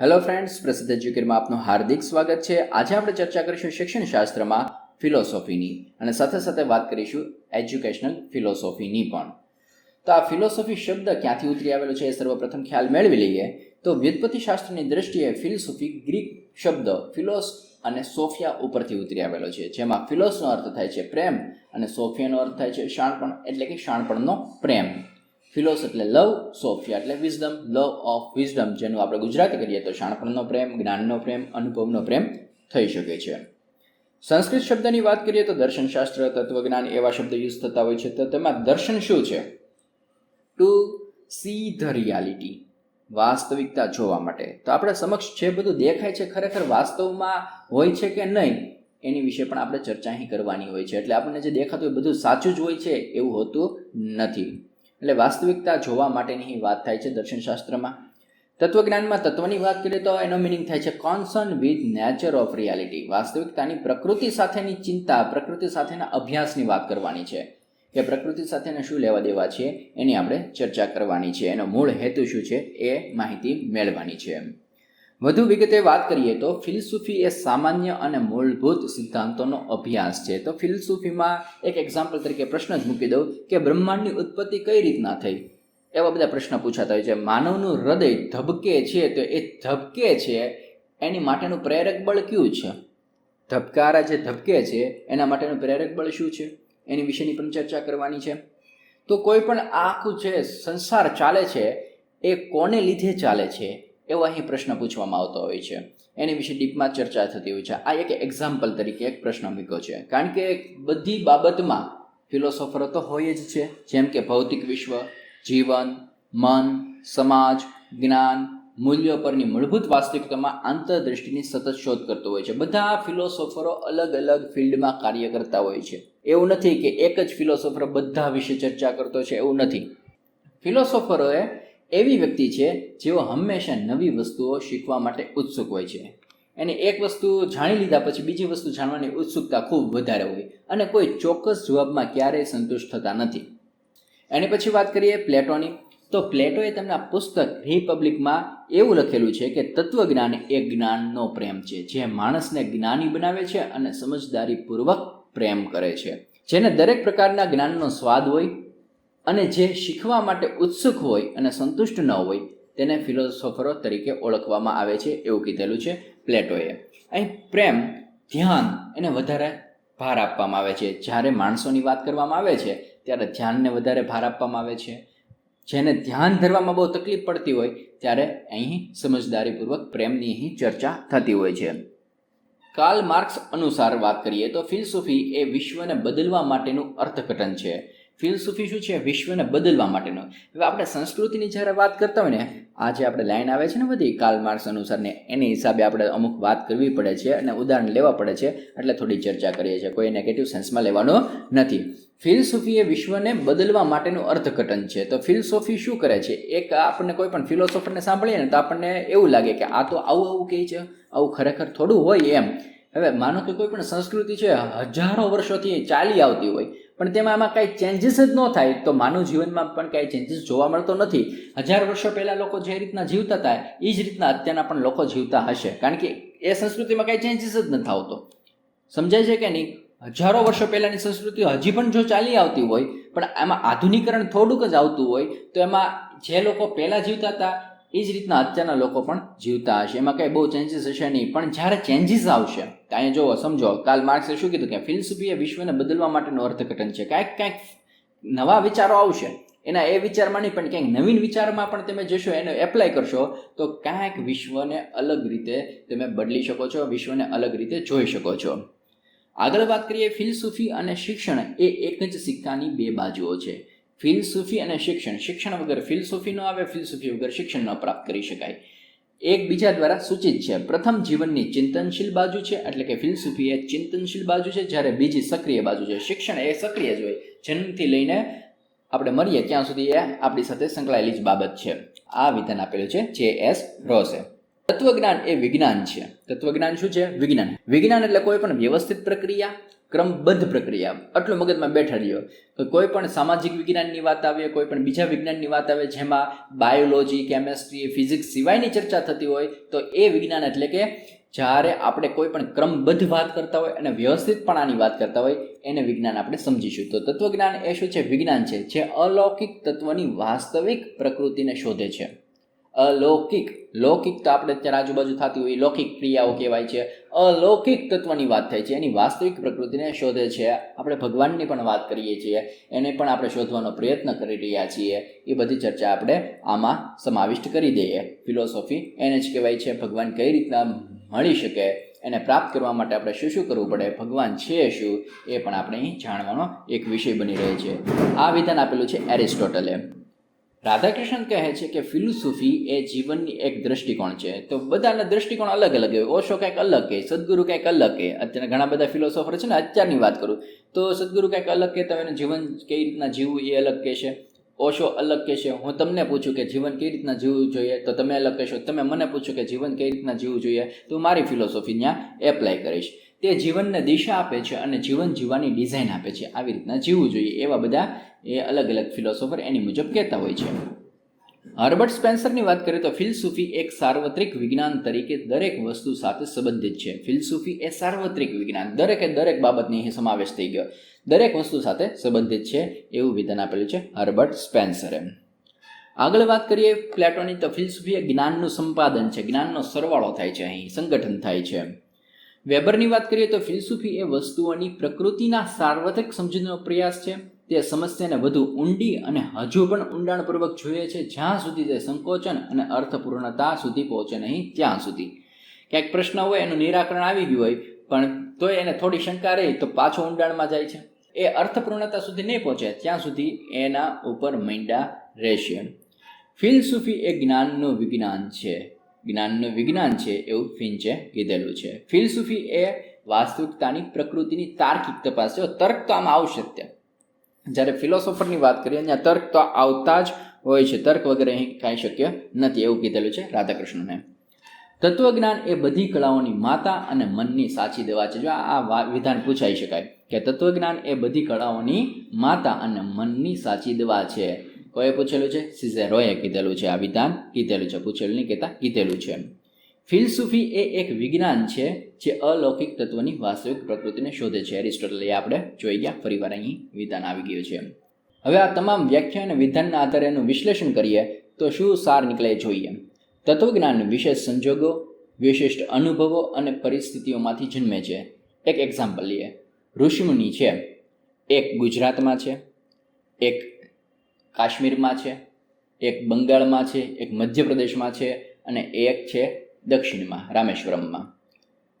Hello friends પ્રસિદ્ધ એજ્યુકેરમાં આપનું હાર્દિક સ્વાગત છે. આજે આપણે ચર્ચા કરીશું શિક્ષણ શાસ્ત્રમાં ફિલોસોફીની અને સાથે સાથે વાત કરીશું એજ્યુકેશનલ ફિલોસોફીની પણ. તો આ ફિલોસોફી શબ્દ ક્યાંથી ઉતરી આવેલો છે એ સર્વપ્રથમ ખ્યાલ મેળવી લઈએ. તો વ્યુત્પત્તિ શાસ્ત્રની દ્રષ્ટિએ ફિલોસોફી ગ્રીક શબ્દ ફિલોસ અને સોફિયા ઉપરથી ઉતરી આવેલો છે. જેમાં ફિલોસનો અર્થ થાય છે પ્રેમ અને સોફિયાનો અર્થ થાય છે શાણપણ, એટલે કે શાણપણનો પ્રેમ. ફિલોસ એટલે લવ, સોફિયા એટલે વિઝડમ લવ ઓફ વિઝડમ જેનું આપણે ગુજરાતી કરીએ તો શાણપણનો પ્રેમ, જ્ઞાનનો પ્રેમ, અનુભવનો પ્રેમ થઈ શકે છે. સંસ્કૃત શબ્દની વાત કરીએ તો દર્શનશાસ્ત્ર, તત્વજ્ઞાન એવા શબ્દ યુઝ થતા હોય છે. તો તેમાં દર્શન શું છે? ટુ સી ધ રિયાલિટી વાસ્તવિકતા જોવા માટે. તો આપણે સમક્ષ જે બધું દેખાય છે ખરેખર વાસ્તવમાં હોય છે કે નહીં, એની વિશે પણ આપણે ચર્ચા અહીં કરવાની હોય છે. એટલે આપણને જે દેખાતું હોય બધું સાચું જ હોય છે એવું હોતું નથી. એટલે વાસ્તવિકતા જોવા માટેની વાત થાય છે દર્શનશાસ્ત્રમાં તત્વજ્ઞાનમાં તત્વની વાત કરીએ તો એનો મિનિંગ થાય છે concern with nature of reality વાસ્તવિકતાની પ્રકૃતિ સાથેની ચિંતા, પ્રકૃતિ સાથેના અભ્યાસની વાત કરવાની છે. કે પ્રકૃતિ સાથેને શું લેવા દેવા છે એની આપણે ચર્ચા કરવાની છે. એનો મૂળ હેતુ શું છે એ માહિતી મેળવવાની છે વધુ વિગતે વાત કરીએ તો ફિલસૂફી એ સામાન્ય અને મૂળભૂત સિદ્ધાંતોનો અભ્યાસ છે. તો ફિલસૂફીમાં એક એક્ઝામ્પલ તરીકે પ્રશ્ન જ મૂકી દઉં કે બ્રહ્માંડની ઉત્પત્તિ કઈ રીતના થઈ? એવા બધા પ્રશ્ન પૂછાતા હોય છે. માનવનું હૃદય ધબકે છે તો એ ધબકે છે, એની માટેનું પ્રેરક બળ કયું છે? ધબકારા જે ધબકે છે, એના માટેનું પ્રેરક બળ શું છે? એની વિશેની પણ ચર્ચા કરવાની છે. તો કોઈ પણ આખું જે સંસાર ચાલે છે, એ કોને લીધે ચાલે છે? એવો અહીં પ્રશ્ન પૂછવામાં આવતો હોય છે. એની વિશે ડીપમાં ચર્ચા થતી હોય છે. આ એક એક્ઝામ્પલ તરીકે એક પ્રશ્ન મૂક્યો છે. કારણ કે બધી બાબતમાં ફિલોસોફરો તો હોય જ છે. જેમ કે ભૌતિક વિશ્વ, જીવન, મન, સમાજ, જ્ઞાન, મૂલ્યો પરની મૂળભૂત વાસ્તવિકતામાં આંતરદૃષ્ટિની સતત શોધ કરતો હોય છે. બધા ફિલોસોફરો અલગ અલગ ફિલ્ડમાં કાર્ય કરતા હોય છે. એવું નથી કે એક જ ફિલોસોફર બધા વિશે ચર્ચા કરતો છે. એવું નથી. ફિલોસોફરોએ એવી વ્યક્તિ છે જેઓ હંમેશા નવી વસ્તુઓ શીખવા માટે ઉત્સુક હોય છે. એને એક વસ્તુ જાણી લીધા પછી બીજી વસ્તુ જાણવાની ઉત્સુકતા ખૂબ વધારે હોય અને કોઈ ચોક્કસ જવાબમાં ક્યારેય સંતુષ્ટ થતા નથી. એની પછી વાત કરીએ પ્લેટોની. તો પ્લેટોએ તેમના પુસ્તક રિપબ્લિકમાં એવું લખેલું છે કે તત્વજ્ઞાન એ જ્ઞાનનો પ્રેમ છે. જે માણસને જ્ઞાની બનાવે છે અને સમજદારીપૂર્વક પ્રેમ કરે છે. જેને દરેક પ્રકારના જ્ઞાનનો સ્વાદ હોય અને જે શીખવા માટે ઉત્સુક હોય અને સંતુષ્ટ ન હોય, તેને ફિલોસોફરો તરીકે ઓળખવામાં આવે છે એવું કીધેલું છે પ્લેટોએ. અહીં પ્રેમ, ધ્યાન એને વધારે ભાર આપવામાં આવે છે. જ્યારે માણસોની વાત કરવામાં આવે છે, ત્યારે ધ્યાનને વધારે ભાર આપવામાં આવે છે. જેને ધ્યાન ધરવામાં બહુ તકલીફ પડતી હોય, ત્યારે અહીં સમજદારીપૂર્વક પ્રેમની અહીં ચર્ચા થતી હોય છે. કાર્લ માર્ક્સ અનુસાર વાત કરીએ તો ફિલસૂફી એ વિશ્વને બદલવા માટેનું અર્થઘટન છે. ફિલસૂફી શું છે? વિશ્વને બદલવા માટેનો. હવે આપણે સંસ્કૃતિની જ્યારે વાત કરતા હોય ને આ જે આપણે લાઈન આવે છે ને બધી કાલ માર્ક્સ અનુસારને, એની હિસાબે આપણે અમુક વાત કરવી પડે છે અને ઉદાહરણ લેવા પડે છે, એટલે થોડી ચર્ચા કરીએ છીએ. કોઈ નેગેટિવ સેન્સમાં લેવાનો નથી. ફિલસોફી એ વિશ્વને બદલવા માટેનું અર્થઘટન છે. તો ફિલસોફી શું કરે છે? એક આપણને કોઈ પણ ફિલોસોફરને સાંભળીએ ને, તો આપણને એવું લાગે કે આ તો આવું આવું કહે છે, આવું ખરેખર થોડું હોય એમ. હવે માનો કે કોઈ પણ સંસ્કૃતિ છે, હજારો વર્ષોથી ચાલી આવતી હોય. પણ તેમાં એમાં કાંઈ ચેન્જીસ જ ન થાય, તો માનવ જીવનમાં પણ કાંઈ ચેન્જીસ જોવા મળતો નથી. હજાર વર્ષો પહેલાં લોકો જે રીતના જીવતા હતા એ જ રીતના અત્યારના પણ લોકો જીવતા હશે. કારણ કે એ સંસ્કૃતિમાં કાંઈ ચેન્જીસ જ નથી આવતો સમજાય છે કે નહીં? હજારો વર્ષો પહેલાંની સંસ્કૃતિ હજી પણ જો ચાલી આવતી હોય, પણ એમાં આધુનિકરણ થોડુંક જ આવતું હોય, તો એમાં જે લોકો પહેલાં જીવતા હતા એ જ રીતના અત્યારના લોકો પણ જીવતા હશે. એમાં કંઈ બહુ ચેન્જીસ હશે નહીં. પણ જ્યારે ચેન્જીસ આવશે અહીંયા જુઓ સમજો, કાલ માર્ક્સે શું કીધું કે ફિલસૂફી એ વિશ્વને બદલવા માટેનું અર્થઘટન છે. કાંઈક કાંઈક નવા વિચારો આવશે. એના એ વિચારમાં નહીં, પણ ક્યાંક નવીન વિચારમાં પણ તમે જશો, એને એપ્લાય કરશો, તો કાંઈક વિશ્વને અલગ રીતે તમે બદલી શકો છો, વિશ્વને અલગ રીતે જોઈ શકો છો. આગળ વાત કરીએ, ફિલસૂફી અને શિક્ષણ એ એક જ સિક્કાની બે બાજુઓ છે. ફિલસૂફી અને શિક્ષણ. શિક્ષણ વગર ફિલસૂફી ન આવે, ફિલસૂફી વગર શિક્ષણ ન પ્રાપ્ત કરી શકાય. એકબીજા દ્વારા સૂચિત છે. પ્રથમ જીવનની ચિંતનશીલ બાજુ છે, એટલે કે ફિલસૂફી એ ચિંતનશીલ બાજુ છે, જ્યારે બીજી સક્રિય બાજુ છે. શિક્ષણ એ સક્રિય જ હોય. જન્મથી લઈને આપણે મરીએ, ત્યાં સુધી એ આપણી સાથે સંકળાયેલી જ બાબત છે. આ વિધાન આપેલું છે, જે એસ રોસે તત્વજ્ઞાન એ વિજ્ઞાન છે. તત્વજ્ઞાન શું છે? વિજ્ઞાન. વિજ્ઞાન એટલે કોઈ પણ વ્યવસ્થિત પ્રક્રિયા, ક્રમબદ્ધ પ્રક્રિયા. આટલું મગજમાં બેઠા રહ્યો તો કોઈ પણ સામાજિક વિજ્ઞાનની વાત આવે, કોઈ પણ બીજા વિજ્ઞાનની વાત આવે, જેમાં બાયોલોજી કેમેસ્ટ્રી ફિઝિક્સ સિવાયની ચર્ચા થતી હોય, તો એ વિજ્ઞાન એટલે કે જ્યારે આપણે કોઈ પણ ક્રમબદ્ધ વાત કરતા હોય અને વ્યવસ્થિતપણાની વાત કરતા હોય, એને વિજ્ઞાન આપણે સમજીશું. તો તત્વજ્ઞાન એ શું છે? વિજ્ઞાન છે, જે અલૌકિક તત્વની વાસ્તવિક પ્રકૃતિને શોધે છે. અલૌકિક. લૌકિક તો આપણે અત્યારે આજુબાજુ થતી હોય લૌકિક ક્રિયાઓ કહેવાય છે. અલૌકિક તત્વની વાત થાય છે, એની વાસ્તવિક પ્રકૃતિને શોધે છે. આપણે ભગવાનની પણ વાત કરીએ છીએ, એને પણ આપણે શોધવાનો પ્રયત્ન કરી રહ્યા છીએ. એ બધી ચર્ચા આપણે આમાં સમાવિષ્ટ કરી દઈએ. ફિલોસોફી એને જ કહેવાય છે, ભગવાન કઈ રીતના મળી શકે, એને પ્રાપ્ત કરવા માટે આપણે શું શું કરવું પડે, ભગવાન છે શું, એ પણ આપણે જાણવાનો એક વિષય બની રહે છે. આ વિધાન આપેલું છે એરિસ્ટોટલે. રાધાકૃષ્ણ કહે છે કે ફિલોસોફી એ જીવનની એક દ્રષ્ટિકોણ છે. તો બધાના દ્રષ્ટિકોણ અલગ અલગ હોય. ઓશો કંઈક અલગ કહે સદગુરુ કંઈક અલગ કહે અત્યારે ઘણા બધા ફિલોસોફર છે ને અત્યારની વાત કરું. તો સદગુરુ કંઈક અલગ કે, તમે જીવન કઈ રીતના જીવવું એ અલગ કહેશે ઓશો અલગ કહેશે હું તમને પૂછું કે જીવન કઈ રીતના જીવવું જોઈએ? તો તમે અલગ કહેશો. તમે મને પૂછો કે જીવન કઈ રીતના જીવવું જોઈએ? તો મારી ફિલોસોફી ત્યાં એપ્લાય કરીશ. તે જીવનને દિશા આપે છે અને જીવન જીવવાની ડિઝાઇન આપે છે. આવી રીતના જીવવું જોઈએ. એવા બધા એ અલગ અલગ ફિલોસોફર એની મુજબ કહેતા હોય છે. હર્બર્ટ સ્પેન્સરની વાત કરીએ તો ફિલસૂફી એક સાર્વત્રિક વિજ્ઞાન તરીકે દરેક વસ્તુ સાથે સંબંધિત છે. ફિલસૂફી એ સાર્વત્રિક વિજ્ઞાન. દરેકે દરેક બાબતની અહીં સમાવેશ થઈ ગયો. દરેક વસ્તુ સાથે સંબંધિત છે એવું વિધાન આપેલું છે હર્બર્ટ સ્પેન્સરે. આગળ વાત કરીએ પ્લેટોની તો ફિલસૂફી એ જ્ઞાનનું સંપાદન છે. જ્ઞાનનો સરવાળો થાય છે અહીં. સંગઠન થાય છે. વેબરની વાત કરીએ તો ફિલસૂફી એ વસ્તુઓની પ્રકૃતિના સાર્વત્રિક સમજણનો પ્રયાસ છે. તે સમસ્યાને વધુ ઊંડી અને હજુ પણ ઊંડાણપૂર્વક જોઈએ છે, જ્યાં સુધી તે સંકોચન અને અર્થપૂર્ણતા સુધી પહોંચે નહીં, ત્યાં સુધી. ક્યાંક પ્રશ્ન હોય એનું નિરાકરણ આવી ગયું હોય, પણ તોય એને થોડી શંકા રહી તો પાછો ઊંડાણમાં જાય છે. એ અર્થપૂર્ણતા સુધી નહીં પહોંચે, ત્યાં સુધી એના ઉપર મૈંડા રહેશે. ફિલસૂફી એ જ્ઞાનનું વિજ્ઞાન છે. જ્ઞાનનું વિજ્ઞાન છે એવું ફિન્ચે કીધેલું છે. ફિલસૂફી એ વાસ્તવિકતાની પ્રકૃતિની તાર્કિક તપાસ છે. તર્ક તો આમાં આવશે જ્યારે ફિલોસોફરની વાત કરીએ, અહીંયા તર્ક તો આવતા જ હોય છે. તર્ક વગેરે અહીં કાંઈ શક્ય નથી એવું કીધેલું છે રાધાકૃષ્ણને. તત્વજ્ઞાન એ બધી કળાઓની માતા અને મનની સાચી દવા છે. જો આ વિધાન પૂછાઈ શકાય કે તત્વજ્ઞાન એ બધી કળાઓની માતા અને મનની સાચી દવા છે. કોએ પૂછેલું છે? સિઝેરોએ કીધેલું છે આ વિધાન. કીધેલું છે? પૂછેલું નહીં કહેતા, કીધેલું છે ફિલસૂફી એ એક વિજ્ઞાન છે જે અલૌકિક તત્વની વાસ્તવિક પ્રકૃતિને શોધે છે. એરિસ્ટોટલે આપણે જોઈ ગયા, ફરીવાર અહીં વિધાન આવી ગયું છે. હવે આ તમામ વ્યાખ્યા અને વિધાનના આધારે એનું વિશ્લેષણ કરીએ, તો શું સાર નીકળે જોઈએ. તત્વજ્ઞાન વિશેષ સંજોગો, વિશિષ્ટ અનુભવો અને પરિસ્થિતિઓમાંથી જન્મે છે. એક એક્ઝામ્પલ લઈએ. ઋષિમુનિ છે. એક ગુજરાતમાં છે. એક કાશ્મીરમાં છે. એક બંગાળમાં છે. એક મધ્યપ્રદેશમાં છે. અને એક છે દક્ષિણમાં, રામેશ્વરમમાં.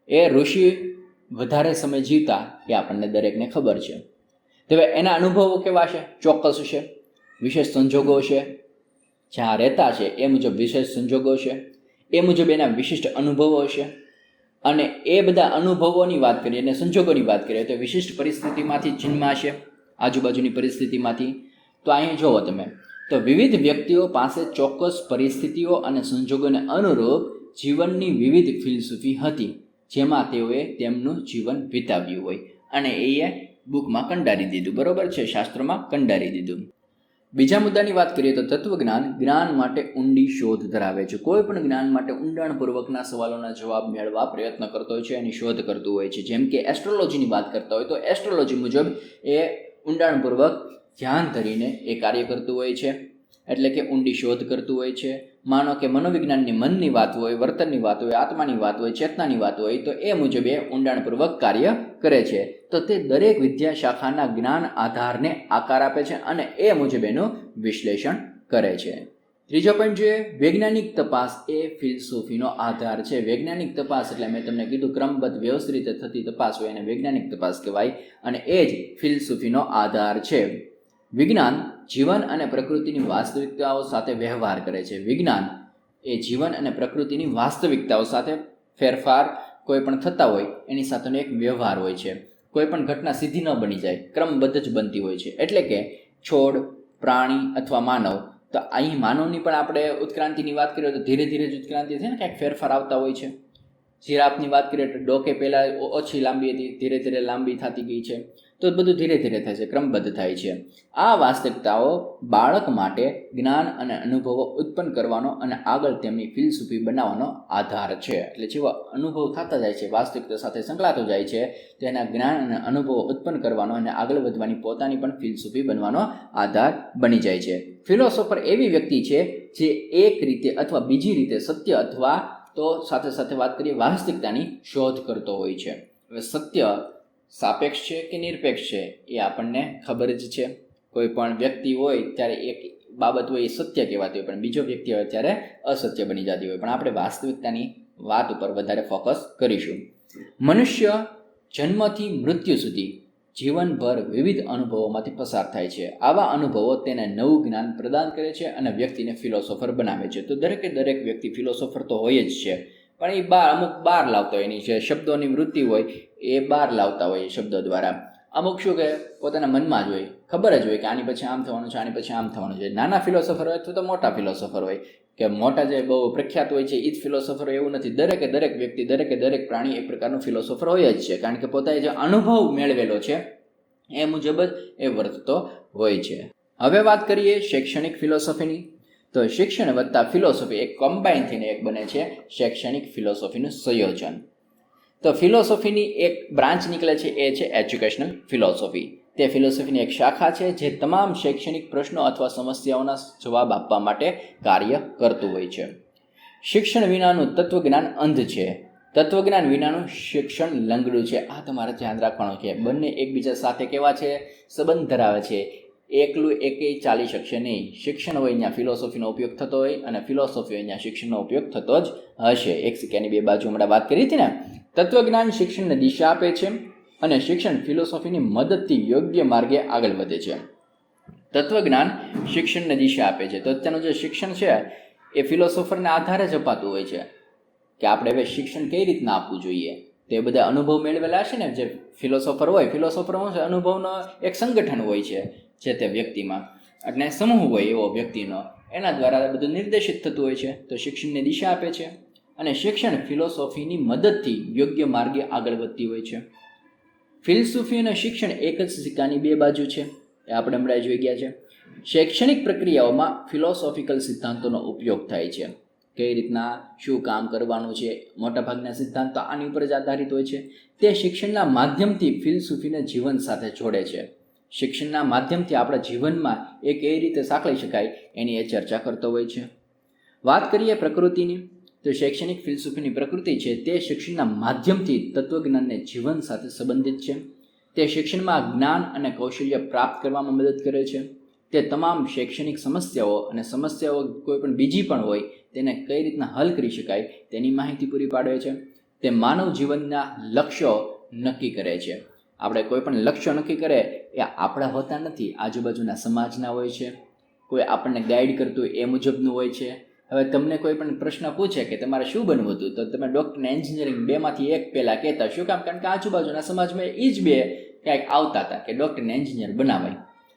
એ ઋષિ વધારે સમય જીવતા એ આપણને દરેકને ખબર છે. તેવા એના અનુભવો કેવા છે? ચોક્કસ છે. વિશેષ સંજોગો છે. જ્યાં રહેતા છે, એ મુજબ વિશેષ સંજોગો છે. એ મુજબ એના વિશિષ્ટ અનુભવો છે. અને એ બધા અનુભવોની વાત કરીએ, અને સંજોગોની વાત કરીએ, તો વિશિષ્ટ પરિસ્થિતિમાંથી જન્માશે આજુબાજુની પરિસ્થિતિમાંથી. તો અહીં જુઓ તમે. તો વિવિધ વ્યક્તિઓ પાસે ચોક્કસ પરિસ્થિતિઓ અને સંજોગોને અનુરૂપ જીવનની વિવિધ ફિલસૂફી હતી, જેમાં તેઓએ તેમનું જીવન વિતાવ્યું હોય. અને એ બુકમાં કંડારી દીધું. બરોબર છે? શાસ્ત્રોમાં કંડારી દીધું. બીજા મુદ્દાની વાત કરીએ તો તત્વજ્ઞાન જ્ઞાન માટે ઊંડી શોધ ધરાવે છે. કોઈ પણ જ્ઞાન માટે ઊંડાણપૂર્વકના સવાલોના જવાબ મેળવવા પ્રયત્ન કરતો હોય છે, એની શોધ કરતું હોય છે. જેમ કે એસ્ટ્રોલોજીની વાત કરતા હોય તો એસ્ટ્રોલોજી મુજબ એ ઊંડાણપૂર્વક ધ્યાન ધરીને એ કાર્ય કરતું હોય છે. એટલે કે ઊંડી શોધ કરતું હોય છે. માનો કે મનોવિજ્ઞાનની મનની વાત હોય, વર્તનની વાત હોય, આત્માની વાત હોય, ચેતનાની વાત હોય, તો એ મુજબ એ ઊંડાણપૂર્વક કાર્ય કરે છે. તો તે દરેક વિદ્યા શાખાના જ્ઞાન આધારને આકાર આપે છે અને એ મુજબ એનું વિશ્લેષણ કરે છે. ત્રીજો પોઈન્ટ જોઈએ વૈજ્ઞાનિક તપાસ એ ફિલસૂફીનો આધાર છે. વૈજ્ઞાનિક તપાસ એટલે મેં તમને કીધું ક્રમબદ્ધ વ્યવસ્થિત રીતે થતી તપાસ હોય એને વૈજ્ઞાનિક તપાસ કહેવાય અને એ જ ફિલસૂફીનો આધાર છે. વિજ્ઞાન જીવન અને પ્રકૃતિની વાસ્તવિકતાઓ સાથે વ્યવહાર કરે છે. વિજ્ઞાન એ જીવન અને પ્રકૃતિની વાસ્તવિકતાઓ સાથે ફેરફાર કોઈ પણ થતા હોય એની સાથેનો એક વ્યવહાર હોય છે. કોઈ પણ ઘટના સીધી ન બની જાય, ક્રમબદ્ધ જ બનતી હોય છે. એટલે કે છોડ, પ્રાણી અથવા માનવ, તો અહીં માનવની પણ આપણે ઉત્ક્રાંતિની વાત કરીએ તો ધીરે ધીરે જ ઉત્ક્રાંતિ છે ને કાંઈક ફેરફાર આવતા હોય છે. જીરાફની વાત કરીએ તો ડોકે પહેલાં ઓછી લાંબી હતી, ધીરે ધીરે લાંબી થતી ગઈ છે. તો બધું ધીરે ધીરે છે, ક્રમબદ્ધ થાય છે. આ વાસ્તવિકતાઓ બાળક માટે જ્ઞાન અને અનુભવો ઉત્પન્ન કરવાનો અને આગળ તેમની ફિલસૂફી બનાવવાનો આધાર છે. એટલે જેવા અનુભવ થતા જાય છે વાસ્તવિકતા સાથે સંકળાતો જાય છે, તો એના જ્ઞાન અને અનુભવો ઉત્પન્ન કરવાનો અને આગળ વધવાની પોતાની પણ ફિલસૂફી બનવાનો આધાર બની જાય છે. ફિલોસોફર એવી વ્યક્તિ છે જે એક રીતે અથવા બીજી રીતે સત્ય અથવા તો સાથે સાથે વાત કરીએ, વાસ્તવિકતાની શોધ કરતો હોય છે. હવે સત્ય સાપેક્ષ છે કે નિરપેક્ષ છે એ આપણને ખબર જ છે. કોઈ પણ વ્યક્તિ હોય ત્યારે એક બાબત હોય એ સત્ય કહેવાતી હોય, પણ બીજો વ્યક્તિ હોય ત્યારે અસત્ય બની જતી હોય. પણ આપણે વાસ્તવિકતાની વાત ઉપર વધારે ફોકસ કરીશું. મનુષ્ય જન્મથી મૃત્યુ સુધી જીવનભર વિવિધ અનુભવોમાંથી પસાર થાય છે. આવા અનુભવો તેને નવું જ્ઞાન પ્રદાન કરે છે અને વ્યક્તિને ફિલોસોફર બનાવે છે. તો દરેકે દરેક વ્યક્તિ ફિલોસોફર તો હોય જ છે. પણ એ બાર, અમુક બાર લાવતા હોય એની જે શબ્દોની વૃત્તિ હોય, એ બાર લાવતા હોય એ શબ્દો દ્વારા. અમુક શું કે, પોતાના મનમાં જ હોય. ખબર જ હોય કે આની પછી આમ થવાનું છે, આની પછી આમ થવાનું છે. નાના ફિલોસોફર હોય અથવા તો મોટા ફિલોસોફર હોય. કે મોટા જે બહુ પ્રખ્યાત હોય છે એ જ ફિલોસોફર એવું નથી. દરેકે દરેક વ્યક્તિ, દરેકે દરેક પ્રાણી એક પ્રકારનું ફિલોસોફર હોય જ છે. કારણ કે પોતાએ જે અનુભવ મેળવેલો છે, એ મુજબ જ એ વર્તતો હોય છે. હવે વાત કરીએ શૈક્ષણિક ફિલોસોફીની તો શિક્ષણ વત્તા ફિલોસોફી એક કમ્બાઈન થઈને એક બને છે શૈક્ષણિક ફિલોસોફીનું સંયોજન. તો ફિલોસોફીની એક બ્રાન્ચ નીકળે છે એ છે એજ્યુકેશનલ ફિલોસોફી તે ફિલોસોફીની એક શાખા છે જે તમામ શૈક્ષણિક પ્રશ્નો અથવા સમસ્યાઓના જવાબ આપવા માટે કાર્ય કરતું હોય છે. શિક્ષણ વિનાનું તત્વજ્ઞાન અંધ છે. તત્વજ્ઞાન વિનાનું શિક્ષણ લંગડું છે. આ તમારે ધ્યાન રાખવાનું છે બંને એકબીજા સાથે કેવા છે? સંબંધ ધરાવે છે. એકલું એકેય ચાલી શકશે નહીં. શિક્ષણ હોય ત્યાં ફિલોસોફીનો ઉપયોગ થતો હોય અને ફિલોસોફી હોય ત્યાં શિક્ષણનો ઉપયોગ થતો જ હશે. એક સિક્કાની બે બાજુ હમણાં વાત કરી હતી ને? તત્વજ્ઞાન શિક્ષણને દિશા આપે છે અને શિક્ષણ ફિલોસોફીની મદદથી યોગ્ય માર્ગે આગળ વધે છે. તત્વજ્ઞાન શિક્ષણને દિશા આપે છે. તો અત્યારનું જે શિક્ષણ છે, એ ફિલોસોફરને આધારે જ અપાતું હોય છે કે આપણે હવે શિક્ષણ કઈ રીતના આપવું જોઈએ? તે બધા અનુભવ મેળવેલા છે ને? જે ફિલોસોફર હોય ફિલોસોફર શું છે અનુભવનો એક સંગઠન હોય છે. જે તે વ્યક્તિમાં એટલે સમૂહ હોય એવો વ્યક્તિનો, એના દ્વારા બધું નિર્દેશિત થતું હોય છે. તો શિક્ષણને દિશા આપે છે અને શિક્ષણ ફિલોસોફીની મદદથી યોગ્ય માર્ગે આગળ વધતી હોય છે. ફિલસૂફી અને શિક્ષણ એક જ સિક્કાની બે બાજુ છે. એ આપણે હમણાં જોઈ ગયા છે. શૈક્ષણિક પ્રક્રિયાઓમાં ફિલોસોફિકલ સિદ્ધાંતોનો ઉપયોગ થાય છે. કઈ રીતના, શું કામ કરવાનું છે, મોટાભાગના સિદ્ધાંતો આની ઉપર જ આધારિત હોય છે. તે શિક્ષણના માધ્યમથી ફિલસૂફીને જીવન સાથે જોડે છે. શિક્ષણના માધ્યમથી આપણા જીવનમાં એ કઈ રીતે સાંકળી શકાય એની એ ચર્ચા કરતો હોય છે. વાત કરીએ પ્રકૃતિની, તો શૈક્ષણિક ફિલસૂફીની પ્રકૃતિ છે તે શિક્ષણના માધ્યમથી તત્વજ્ઞાનને જીવન સાથે સંબંધિત છે. તે શિક્ષણમાં જ્ઞાન અને કૌશલ્ય પ્રાપ્ત કરવામાં મદદ કરે છે. તે તમામ શૈક્ષણિક સમસ્યાઓ અને સમસ્યાઓ કોઈ પણ બીજી પણ હોય તેને કઈ રીતના હલ કરી શકાય તેની માહિતી પૂરી પાડે છે. તે માનવ જીવનના લક્ષ્યો નક્કી કરે છે. આપણે કોઈ પણ લક્ષ્ય નક્કી કરે એ આપણા હોતા નથી. આજુબાજુના સમાજના હોય છે, કોઈ આપણને ગાઈડ કરતું એ મુજબનું હોય છે. હવે તમને કોઈ પણ પ્રશ્ન પૂછે કે તમારે શું બનવું હતું, તો તમે ડૉક્ટર ને એન્જિનિયરિંગ બેમાંથી એક પહેલાં કહેતા શું કામ? કારણ કે આજુબાજુના સમાજમાં એ જ બે ક્યાંક આવતા હતા કે ડૉક્ટરને એન્જિનિયર બનાવાય.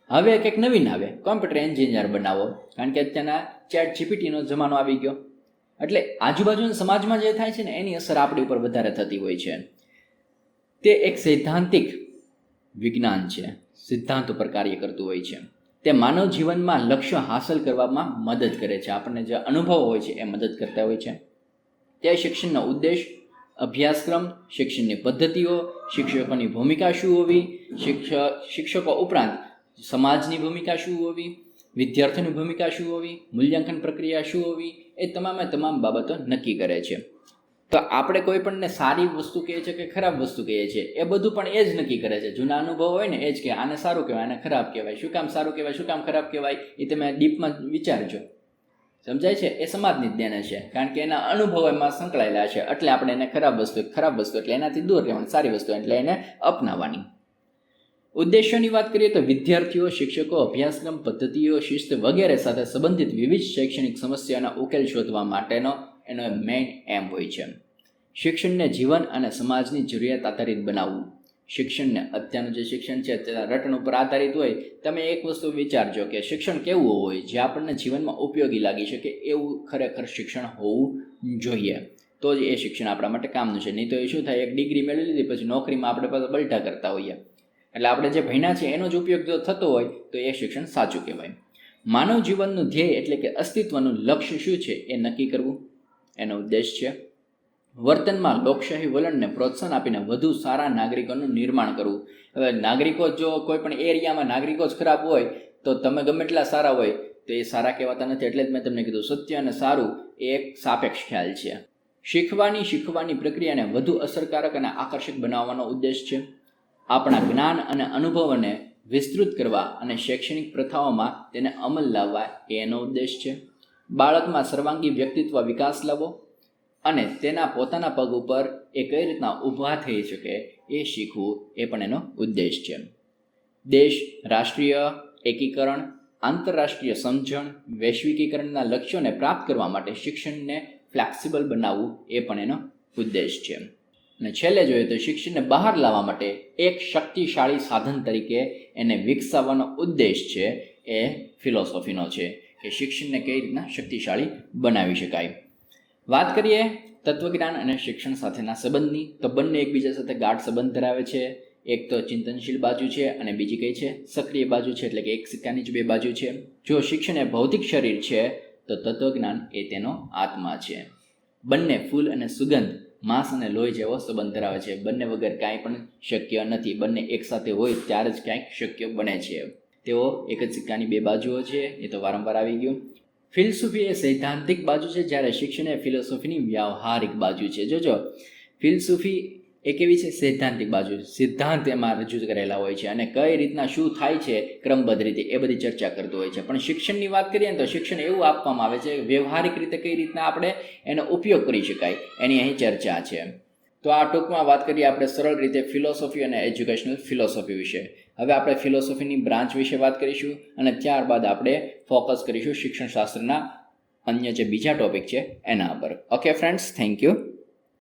હવે કંઈક નવીન આવે કોમ્પ્યુટર એન્જિનિયર બનાવો. કારણ કે અત્યારના ચેટ જીપીટીનો જમાનો આવી ગયો. એટલે આજુબાજુના સમાજમાં જે થાય છે ને, એની અસર આપણી ઉપર વધારે થતી હોય છે. તે એક સૈદ્ધાંતિક વિજ્ઞાન છે. સિદ્ધાંત ઉપર કાર્ય કરતું હોય છે. તે માનવ જીવનમાં લક્ષ્ય હાંસલ કરવામાં મદદ કરે છે. આપણને જે અનુભવ હોય છે એ મદદ કરતા હોય છે. તે શિક્ષણનો ઉદ્દેશ, અભ્યાસક્રમ, શિક્ષણની પદ્ધતિઓ, શિક્ષકોની ભૂમિકા શું હોવી શિક્ષક ઉપરાંત સમાજની ભૂમિકા શું હોવી, વિદ્યાર્થીઓની ભૂમિકા શું હોવી, મૂલ્યાંકન પ્રક્રિયા શું હોવી, એ તમામે તમામ બાબતો નક્કી કરે છે. તો આપણે કોઈ પણને સારી વસ્તુ કહીએ છીએ કે ખરાબ વસ્તુ કહીએ છીએ એ બધું પણ એ જ નક્કી કરે છે. જૂના અનુભવ હોય ને, એ જ કે આને સારું કહેવાય, આને ખરાબ કહેવાય. શું કામ સારું કહેવાય, શું કામ ખરાબ કહેવાય, એ તમે ડીપમાં વિચારજો. સમજાય છે? એ સમાજની જ્ઞાન છે. કારણ કે એના અનુભવ એમાં સંકળાયેલા છે. એટલે આપણે એને ખરાબ વસ્તુ ખરાબ વસ્તુ, એટલે એનાથી દૂર રહેવાની, સારી વસ્તુ, એટલે એને અપનાવવાની. ઉદ્દેશ્યોની વાત કરીએ તો વિદ્યાર્થીઓ, શિક્ષકો, અભ્યાસક્રમ પદ્ધતિઓ, શિસ્ત વગેરે સાથે સંબંધિત વિવિધ શૈક્ષણિક સમસ્યાના ઉકેલ શોધવા માટેનો એનો મેઇન એમ હોય છે. શિક્ષણને જીવન અને સમાજની જરૂરિયાત આધારિત બનાવવું. શિક્ષણને અત્યારનું જે શિક્ષણ છે તેના રટણ ઉપર આધારિત હોય, તમે એક વસ્તુ વિચારજો કે શિક્ષણ કેવું હોય, જે આપણને જીવનમાં ઉપયોગી લાગી શકે એવું ખરેખર શિક્ષણ હોવું જોઈએ. તો જ એ શિક્ષણ આપણા માટે કામનું છે. નહીં તો એ શું થાય, એક ડિગ્રી મેળવી લીધી, પછી નોકરીમાં આપણે પાછા બલટા કરતા હોઈએ. એટલે આપણે જે ભણ્યા છે એનો જ ઉપયોગ જો થતો હોય, તો એ શિક્ષણ સાચું કહેવાય. માનવ જીવનનું ધ્યેય એટલે કે અસ્તિત્વનું લક્ષ્ય શું છે, એ નક્કી કરવું? એનો ઉદ્દેશ છે. વર્તનમાં લોકશાહી વલણને પ્રોત્સાહન આપીને વધુ સારા નાગરિકોનું નિર્માણ કરવું. હવે નાગરિકો જો કોઈ પણ એરિયામાં નાગરિકો જ ખરાબ હોય, તો તમે ગમે એટલા સારા હોય, તો એ સારા કહેવાતા નથી. એટલે જ મેં તમને કીધું, સત્ય અને સારું એ એક સાપેક્ષ ખ્યાલ છે. શીખવાની શીખવાની પ્રક્રિયાને વધુ અસરકારક અને આકર્ષક બનાવવાનો ઉદ્દેશ છે. આપણા જ્ઞાન અને અનુભવોને વિસ્તૃત કરવા અને શૈક્ષણિક પ્રથાઓમાં તેને અમલ લાવવા એ એનો ઉદ્દેશ છે. બાળકમાં સર્વાંગી વ્યક્તિત્વ વિકાસ લાવો અને તેના પોતાના પગ ઉપર એ કઈ રીતના ઊભા થઈ શકે એ શીખવું એ પણ એનો ઉદ્દેશ છે. દેશ, રાષ્ટ્રીય એકીકરણ, આંતરરાષ્ટ્રીય સમજણ, વૈશ્વિકીકરણના લક્ષ્યોને પ્રાપ્ત કરવા માટે શિક્ષણને ફ્લેક્સિબલ બનાવવું એ પણ એનો ઉદ્દેશ છે. અને છેલ્લે જોઈએ તો શિક્ષણને બહાર લાવવા માટે એક શક્તિશાળી સાધન તરીકે એને વિકસાવવાનો ઉદ્દેશ છે એ ફિલોસોફીનો છે. કે શિક્ષણને કઈ રીતના શક્તિશાળી બનાવી શકાય. વાત કરીએ તત્વજ્ઞાન અને શિક્ષણ સાથેના સંબંધની, તો બંને એકબીજા સાથે ગાઢ સંબંધ ધરાવે છે. એક તો ચિંતનશીલ બાજુ છે અને બીજી કઈ છે? સક્રિય બાજુ છે, એટલે કે એક સિક્કાની જ બે બાજુ છે. જો શિક્ષણ એ ભૌતિક શરીર છે, તો તત્વજ્ઞાન એ તેનો આત્મા છે. બંને ફૂલ અને સુગંધ, માંસ અને લોહી જેવો સંબંધ ધરાવે છે. બંને વગર કાંઈ પણ શક્ય નથી. બંને એકસાથે હોય ત્યારે જ ક્યાંક શક્ય બને છે. તેઓ એક જ સિક્કાની બે બાજુઓ છે, એ તો વારંવાર આવી ગયું. ફિલસૂફી એ સૈદ્ધાંતિક બાજુ છે, જ્યારે શિક્ષણ એ ફિલોસોફીની વ્યવહારિક બાજુ છે. જોજો, ફિલસૂફી એ કેવી છે? સૈદ્ધાંતિક બાજુ સિદ્ધાંત એમાં રજૂ કરેલા હોય છે અને કઈ રીતના શું થાય છે, ક્રમબદ્ધ રીતે એ બધી ચર્ચા કરતું હોય છે. પણ શિક્ષણની વાત કરીએ ને તો શિક્ષણ એવું આપવામાં આવે છે, વ્યવહારિક રીતે કઈ રીતના આપણે એનો ઉપયોગ કરી શકાય, એની અહીં ચર્ચા છે. તો આ ટૂંકમાં વાત કરીએ આપણે સરળ રીતે ફિલોસોફી અને એજ્યુકેશનલ ફિલોસોફી વિશે. હવે આપણે ફિલોસોફીની બ્રાન્ચ વિશે વાત કરીશું અને ત્યારબાદ આપણે ફોકસ કરીશું શિક્ષણશાસ્ત્રના અન્ય જે બીજા ટોપિક છે, એના પર. Okay friends thank you